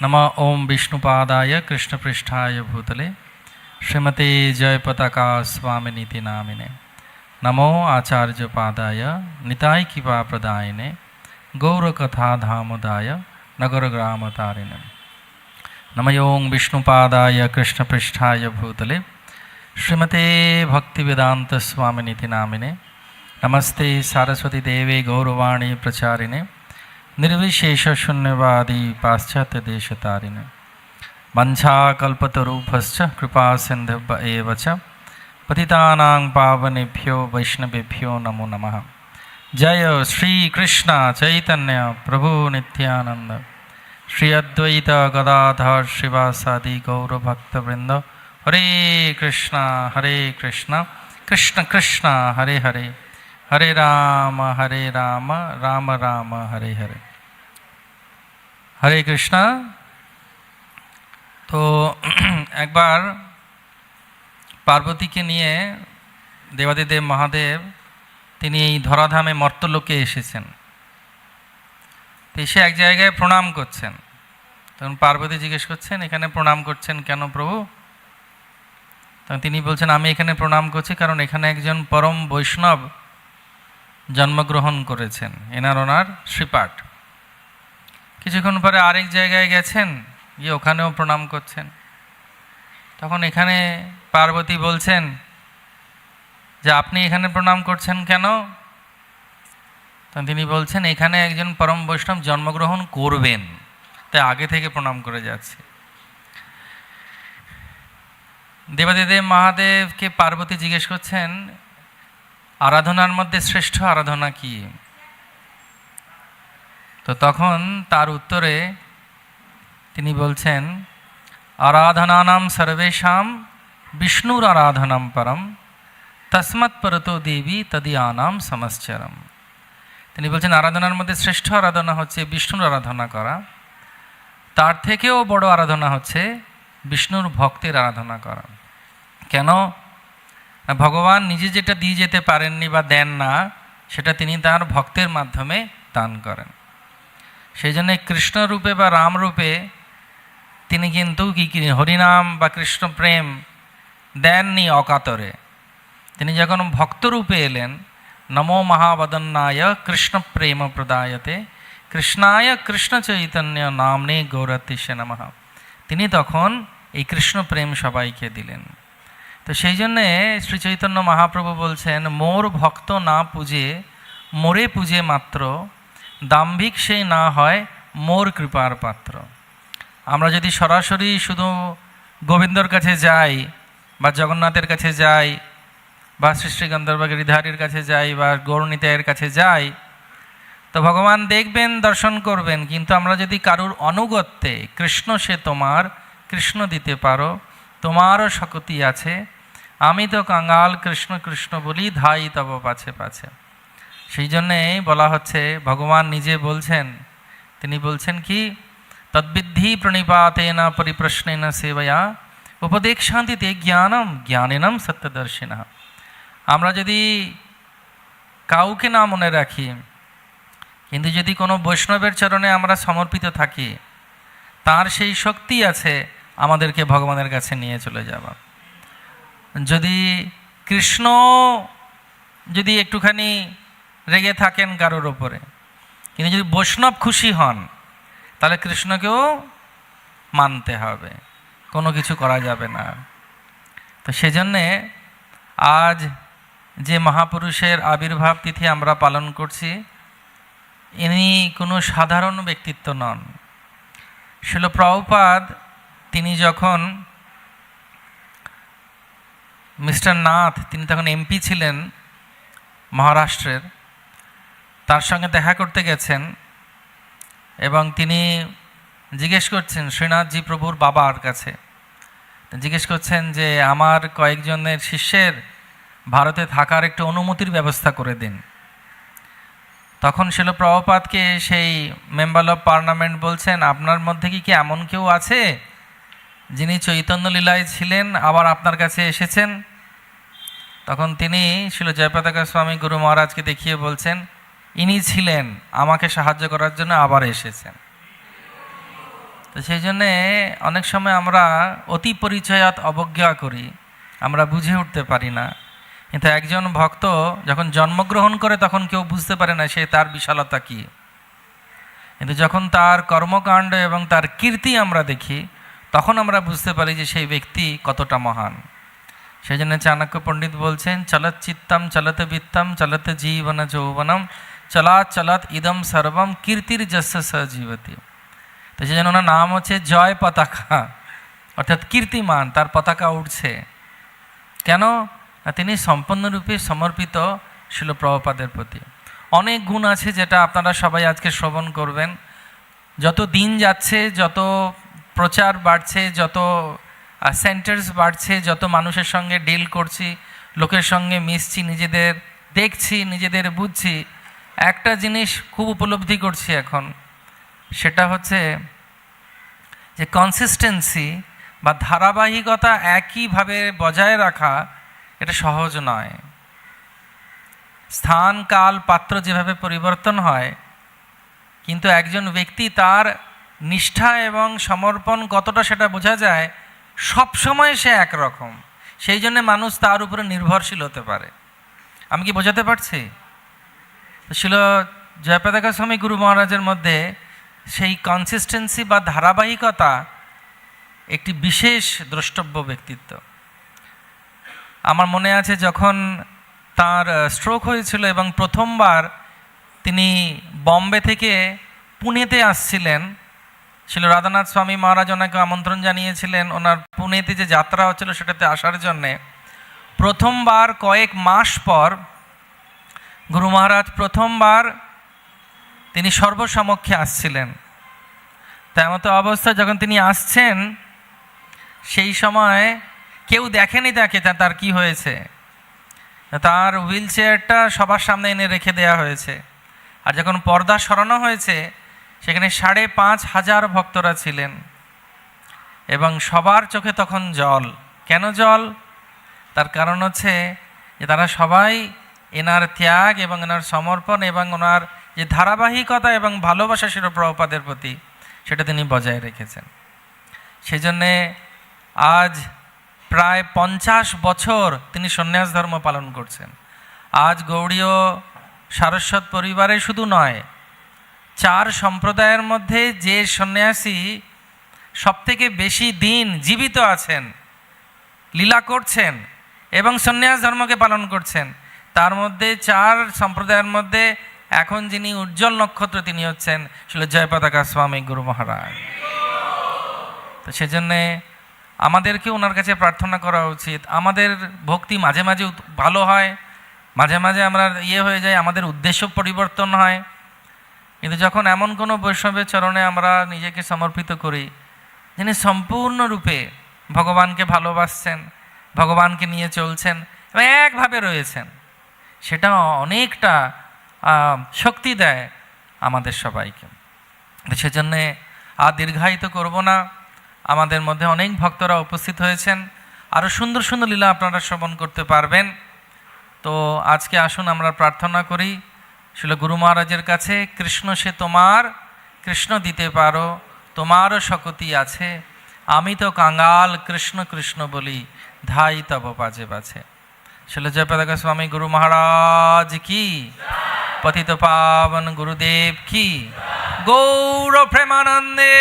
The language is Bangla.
नम ओं विष्णुपादाय कृष्णपृष्ठाय भूतले श्रीमते जयपताका स्वामिनीति नामिने नमो आचार्यपादाय निताय कृपा प्रदायिने गौरकथाधामदाय नगरग्रामतारिणे नमयों विष्णुपादाय कृष्णपृष्ठाय भूतले श्रीमते भक्तिवेदान्तस्वामिनीति नामिने नमस्ते सारस्वतीदेवे गौरवाणी प्रचारिणे निर्विशेष शून्यवादी पाश्चात्य देश तारिण वंशाकल्पतरूपश्च कृपा सिन्धव एव च पतितानां पावनेभ्यो वैष्णवेभ्यो नमो नमः जय श्रीकृष्ण चैतन्य प्रभु नित्यानन्द श्री अद्वैत गदाधर श्रीवासादि गौरभक्तवृन्द हरे कृष्ण हरे कृष्ण कृष्ण कृष्ण हरे हरे हरे राम हरे राम राम राम हरे हरे হরে কৃষ্ণ। তো একবার পার্বতীকে নিয়ে দেবাদিদেব মহাদেব, তিনি এই ধরাধামে মর্তলোকে এসেছেন। এসে এক জায়গায় প্রণাম করছেন। তখন পার্বতী জিজ্ঞেস করছেন, এখানে প্রণাম করছেন কেন প্রভু? তখন তিনি বলছেন, আমি এখানে প্রণাম করছি কারণ এখানে একজন পরম বৈষ্ণব জন্মগ্রহণ করেছেন। এনার ওনার শ্রীপাঠ। কিছুক্ষণ পরে আরেক জায়গায় গেছেন, গিয়ে ওখানেও প্রণাম করছেন। তখন এখানে পার্বতী বলছেন, যে আপনি এখানে প্রণাম করছেন কেন? তখন তিনি বলছেন, এখানে একজন পরম বৈষ্ণব জন্মগ্রহণ করবেন, তাই আগে থেকে প্রণাম করে যাচ্ছে। দেবাদিদেব মহাদেবকে পার্বতী জিজ্ঞেস করছেন, আরাধনার মধ্যে শ্রেষ্ঠ আরাধনা কি? তো তখন তার উত্তরে তিনি বলছেন, আরাধনানাম সর্বেশাম বিষ্ণুর আরাধনাম পরম, তসমৎ পরতো দেবী তদিয়ানাম সমশ্চরম। তিনি বলছেন, আরাধনার মধ্যে শ্রেষ্ঠ আরাধনা হচ্ছে বিষ্ণুর আরাধনা করা। তার থেকেও বড় আরাধনা হচ্ছে বিষ্ণুর ভক্তের আরাধনা করা। কেন? ভগবান নিজে যেটা দিয়ে যেতে পারেননি বা দেন না, সেটা তিনি তার ভক্তের মাধ্যমে দান করেন। সেই জন্য কৃষ্ণরূপে বা রামরূপে তিনি কিন্তু কি কি হরিনাম বা কৃষ্ণ প্রেম দেননি অকাতরে। তিনি যখন ভক্তরূপে এলেন, নমো মহাবদন্নায় কৃষ্ণ প্রেম প্রদায়তে, কৃষ্ণায় কৃষ্ণ চৈতন্য নামনে গৌরতিষ্য নমঃ। তিনি তখন এই কৃষ্ণ প্রেম সবাইকে দিলেন। তো সেই জন্যে শ্রী চৈতন্য মহাপ্রভু বলছেন, মোর ভক্ত না পুজে, মোরে পুজে মাত্র দাম্ভিক সেই না হয়, মোর কৃপার পাত্র। আমরা যদি সরাসরি শুধু গোবিন্দর কাছে যাই বা জগন্নাথের কাছে যাই বা শ্রী গন্ধর্ব গিরিধারীর কাছে যাই বা গৌরনীতায়ের কাছে যাই, তো ভগবান দেখবেন, দর্শন করবেন, কিন্তু আমরা যদি কারুর অনুগত্যে কৃষ্ণ সে তোমার কৃষ্ণ দিতে পারো, তোমারও শক্তি আছে। আমি তো কাঙ্গাল কৃষ্ণ কৃষ্ণ বলি, ধাই তব পাছে পাছে। সেই জন্যে বলা হচ্ছে, ভগবান নিজে বলছেন, তিনি বলছেন কি, তদ্বিদ্ধি প্রণিপাতেন পরিপ্রশ্নেন সেবয়া উপদেক্ষান্তিতে জ্ঞানম, জ্ঞানেনম সত্যদর্শিনা। আমরা যদি কাউকে না মনে রাখি, কিন্তু যদি কোনো বৈষ্ণবের চরণে আমরা সমর্পিত থাকি, তার সেই শক্তি আছে আমাদেরকে ভগবানের কাছে নিয়ে চলে যাওয়া। যদি কৃষ্ণ যদি একটুখানি রেগে থাকেন কারোর ওপরে কিন্তু যদি বৈষ্ণব খুশি হন, তাহলে কৃষ্ণকেও মানতে হবে। কোনো কিছু করা যাবে না। তো সেজন্যে আজ যে মহাপুরুষের আবির্ভাব তিথি আমরা পালন করছি, ইনি কোনো সাধারণ ব্যক্তিত্ব নন। শিল প্রভুপাদ, তিনি যখন মিস্টার নাথ, তিনি তখন এমপি ছিলেন মহারাষ্ট্রের তার সঙ্গে দেখা করতে গেছেন এবং তিনি জিজ্ঞেস করছেন, শ্রীনাথজি প্রভুর বাবার কাছে। জিজ্ঞেস করছেন যে, আমার কয়েকজনের শিষ্যের ভারতে থাকার একটু অনুমতির ব্যবস্থা করে দিন। তখন শিল প্রভুপাতকে সেই মেম্বার অফ পার্লামেন্ট বলছেন, আপনার মধ্যে কি কি এমন কেউ আছে যিনি চৈতন্য লীলায় ছিলেন, আবার আপনার কাছে এসেছেন? তখন তিনি শিল জয়পতাকা স্বামী গুরু মহারাজকে দেখিয়ে বলছেন ইনি ছিলেন, আমাকে সাহায্য করার জন্য আবার এসেছেন। তো সেই জন্যে অনেক সময় আমরা অতি পরিচয়াত অবজ্ঞা করি, আমরা বুঝে উঠতে পারি না। কিন্তু একজন ভক্ত যখন জন্মগ্রহণ করে তখন কেউ বুঝতে পারে না সে তার বিশালতা কী। কিন্তু যখন তার কর্মকাণ্ড এবং তার কীর্তি আমরা দেখি, তখন আমরা বুঝতে পারি যে সেই ব্যক্তি কতটা মহান। সেই জন্য চাণক্য পণ্ডিত বলছেন চলত চিত্তম চলতে বিত্তম চলতে জীবন যৌবনম চলাৎ চলাৎ ইদম সর্বম কীর্তির যশ সজীবতী তো সেই জন্য ওনার নাম হচ্ছে জয় পতাকা অর্থাৎ কীর্তিমান তার পতাকা উঠছে কেন তিনি সম্পূর্ণরূপে সমর্পিত ছিল প্রভুপাদের প্রতি অনেক গুণ আছে যেটা আপনারা সবাই আজকে শ্রবণ করবেন যত দিন যাচ্ছে যত প্রচার বাড়ছে যত সেন্টার্স বাড়ছে যত মানুষের সঙ্গে ডিল করছি লোকের সঙ্গে মিশছি নিজেদের দেখছি নিজেদের বুঝছি একটা জিনিস খুব উপলব্ধি করছি এখন, সেটা হচ্ছে যে কনসিস্টেন্সি বা ধারাবাহিকতা একইভাবে বজায় রাখা, এটা সহজ নয়। স্থান, কাল, পাত্র যেভাবে পরিবর্তন হয়, কিন্তু একজন ব্যক্তি তার নিষ্ঠা এবং সমর্পণ কতটা সেটা বোঝা যায় সব সময় সে একরকম। সেই জন্য মানুষ তার উপরে নির্ভরশীল হতে পারে। আমি কি বোঝাতে পারছি? ছিল জয়পতাকা স্বামী গুরু মহারাজের মধ্যে সেই কনসিস্টেন্সি বা ধারাবাহিকতা একটি বিশেষ দ্রষ্টব্য ব্যক্তিত্ব। আমার মনে আছে যখন তার স্ট্রোক হয়েছিল এবং প্রথমবার তিনি বম্বে থেকে পুনেতে আসছিলেন ছিল রাধানাথ স্বামী মহারাজ ওনাকে আমন্ত্রণ জানিয়েছিলেন, ওনার পুনেতে যে যাত্রা হচ্ছিল সেটাতে আসার জন্যে। প্রথমবার কয়েক মাস পর গুরু মহারাজ প্রথমবার তিনি সর্বসমক্ষে আসছিলেন। তেমন তো অবস্থায় যখন তিনি আসছেন, সেই সময় কেউ দেখেনি তাকে তার কি হয়েছে? তার হুইল চেয়ারটা সবার সামনে এনে রেখে দেওয়া হয়েছে। আর যখন পর্দা সরানো হয়েছে, সেখানে সাড়ে পাঁচ হাজার ভক্তরা ছিলেন। এবং সবার চোখে তখন জল। কেন জল? তার কারণ হচ্ছে যে তারা সবাই এনার ত্যাগ এবং এনার সমর্পণ এবং ওনার যে ধারাবাহিকতা এবং ভালোবাসা ছিল প্রভুপাদের প্রতি, সেটা তিনি বজায় রেখেছেন। সেই জন্যে আজ প্রায় পঞ্চাশ বছর তিনি সন্ন্যাস ধর্ম পালন করছেন। আজ গৌড়ীয় সারস্বত পরিবারে শুধু নয়, চার সম্প্রদায়ের মধ্যে যে সন্ন্যাসী সবথেকে বেশি দিন জীবিত আছেন, লীলা করছেন এবং সন্ন্যাস ধর্মকে পালন করছেন তার মধ্যে চার সম্প্রদায়ের মধ্যে এখন যিনি উজ্জ্বল নক্ষত্র তিনি হচ্ছেন ছিল জয় পতাকা স্বামী গুরু মহারাজ। তো সেজন্যে আমাদেরকে ওনার কাছে প্রার্থনা করা উচিত। আমাদের ভক্তি মাঝে মাঝে ভালো হয়, মাঝে মাঝে আমরা ইয়ে হয়ে যায় আমাদের উদ্দেশ্য পরিবর্তন হয়। কিন্তু যখন এমন কোনো বৈষ্ণবের চরণে আমরা নিজেকে সমর্পিত করি, যিনি সম্পূর্ণরূপে ভগবানকে ভালোবাসছেন, ভগবানকে নিয়ে চলছেন এবং একভাবে রয়েছেন সেটা অনেকটা শক্তি দেয় আমাদের সবাইকে। সেজন্যে আর দীর্ঘায়িত করব না। আমাদের মধ্যে অনেক ভক্তরা উপস্থিত হয়েছেন। আরও সুন্দর সুন্দর লীলা আপনারা শ্রবণ করতে পারবেন। তো আজকে আসুন আমরা প্রার্থনা করি, শিল গুরু মহারাজের কাছে, কৃষ্ণ সে তোমার, কৃষ্ণ দিতে পারো তোমারও শকতি আছে। আমি তো কাঙ্গাল কৃষ্ণ কৃষ্ণ বলি, ধাই তব বাজে বাজে। শিল জয়পতাকা স্বামী গুরু মহারাজ কি? পতিত পাবন গুরুদেব কি? গৌর প্রেমানন্দে